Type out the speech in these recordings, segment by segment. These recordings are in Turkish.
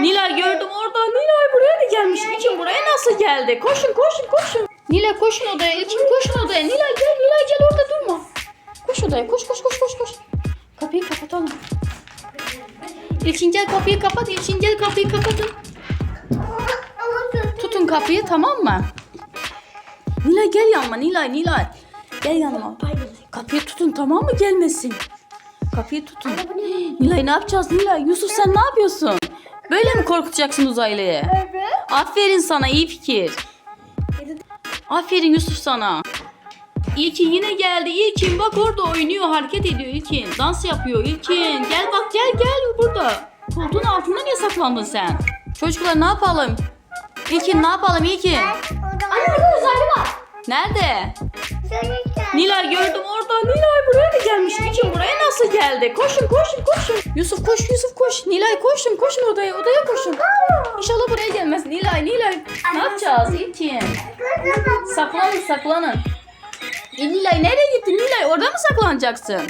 Nilay gördüm orada. Nilay buraya da gelmiş. İlkin buraya nasıl geldi? Koşun koşun koşun. Nilay koşun odaya. İlkin koşun odaya. Nilay gel Nilay gel orada durma. Koş odaya koş koş koş koş koş. Kapıyı kapatalım. İlkin gel kapıyı kapat. İlkin gel kapıyı kapatın. Tutun kapıyı tamam mı? Nilay gel yanıma Nilay Nilay. Gel yanıma. Kapıyı tutun tamam mı gelmesin. Kapıyı tutun. Nilay ne yapacağız Nilay? Yusuf sen ne yapıyorsun? Böyle mi korkutacaksın uzaylıyı? Evet. Aferin sana iyi fikir. Aferin Yusuf sana. İlkin yine geldi. İlkin bak orada oynuyor, hareket ediyor İlkin. Dans yapıyor İlkin. Gel bak gel gel burada. Koltuğun altında niye saklandın sen? Çocuklar ne yapalım? İlkin ne yapalım İlkin? Anne burada uzaylı var. Nerede? Nilay gördüm orada. Nilay buraya da gelmiş. İlkin buraya nasıl geldi? Koşun koşun koşun. Yusuf koş Yusuf koş. Nilay koşun koşun odaya odaya koşun. İnşallah buraya gelmez. Nilay Nilay ne yapacağız İlkin? Saklanın saklanın. E, Nilay nereye gittin Nilay? Orada mı saklanacaksın?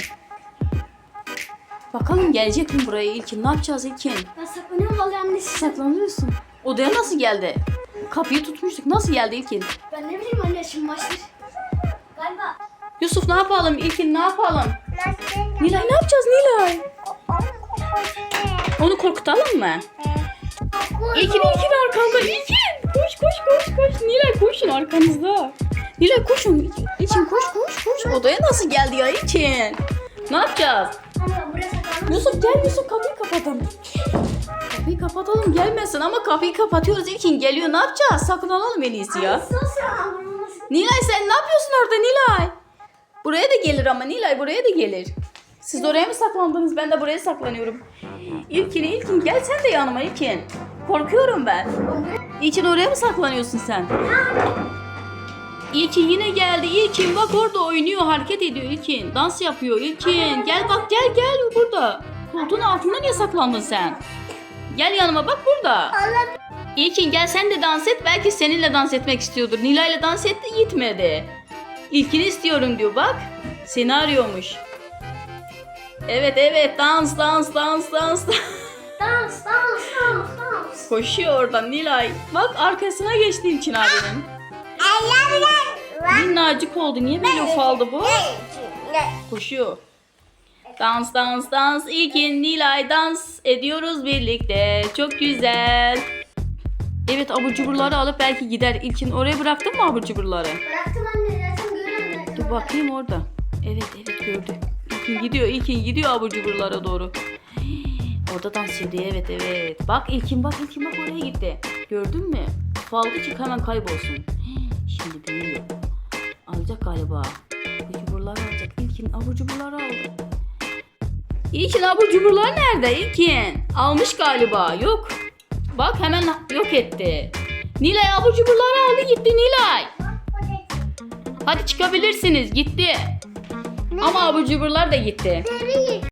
Bakalım gelecek mi buraya İlkin? Ne yapacağız İlkin? Ben saklanıyorum vallahi annesi. Saklanıyorsun. Odaya nasıl geldi? Kapıyı tutmuştuk. Nasıl geldi İlkin? Ben ne bileyim anne şimdi başlar. Galiba. Yusuf ne yapalım? İlkin ne yapalım? Nilay ne yapacağız Nilay? Onu korkutalım mı? İlkin İlkin arkanda İlkin. Koş koş koş koş. Nilay koşun arkanızda. Nilay koşun. İlkin koş koş koş. Odaya nasıl geldi ya İlkin? Ne yapacağız? Yusuf gel Yusuf kapıyı kapatalım. Kapıyı kapatalım gelmesin ama kapıyı kapatıyoruz İlkin geliyor ne yapacağız? Saklanalım en iyisi ya. Saklandım? Nilay sen ne yapıyorsun orada Nilay? Buraya da gelir ama Nilay buraya da gelir. Siz oraya mı saklandınız? Ben de buraya saklanıyorum. İlkin İlkin gel sen de yanıma İlkin. Korkuyorum ben. İlkin oraya mı saklanıyorsun sen? İlkin yine geldi. İlkin bak orada oynuyor, hareket ediyor İlkin. Dans yapıyor İlkin. Gel bak gel gel burada. Koltuğun altında niye saklandın sen? Gel yanıma bak burada. İlkin gel sen de dans et. Belki seninle dans etmek istiyordur. Nilay'la dans etti gitmedi. İlkini istiyorum diyor bak. Seni arıyormuş. Evet evet dans dans dans dans. Dans dans dans dans. Koşuyor oradan Nilay. Bak arkasına geçti İlkin abinin. Minnacık oldu. Niye böyle ufaldı bu? Koşuyor. Dans dans dans İlkin Nilay dans ediyoruz birlikte. Çok güzel. Evet abur cuburları alıp belki gider. İlkin oraya bıraktın mı abur cuburları? Bıraktım anne zaten görüyorum ben. Dur bakayım orada. Evet evet gördü. İlkin gidiyor İlkin gidiyor abur cuburlara doğru. Orada dans ediyor evet evet. Bak İlkin bak İlkin bak oraya gitti. Gördün mü? Faldı çık hemen kaybolsun. Şimdi büyüyor. Alacak galiba. Abur cuburları alacak. İlkin abur cuburları aldı. İlkin abur cuburlar nerede İlkin? Almış galiba. Yok. Bak hemen yok etti. Nilay abur cuburları aldı gitti Nilay. Hadi çıkabilirsiniz. Gitti. Ama abur cuburlar da gitti.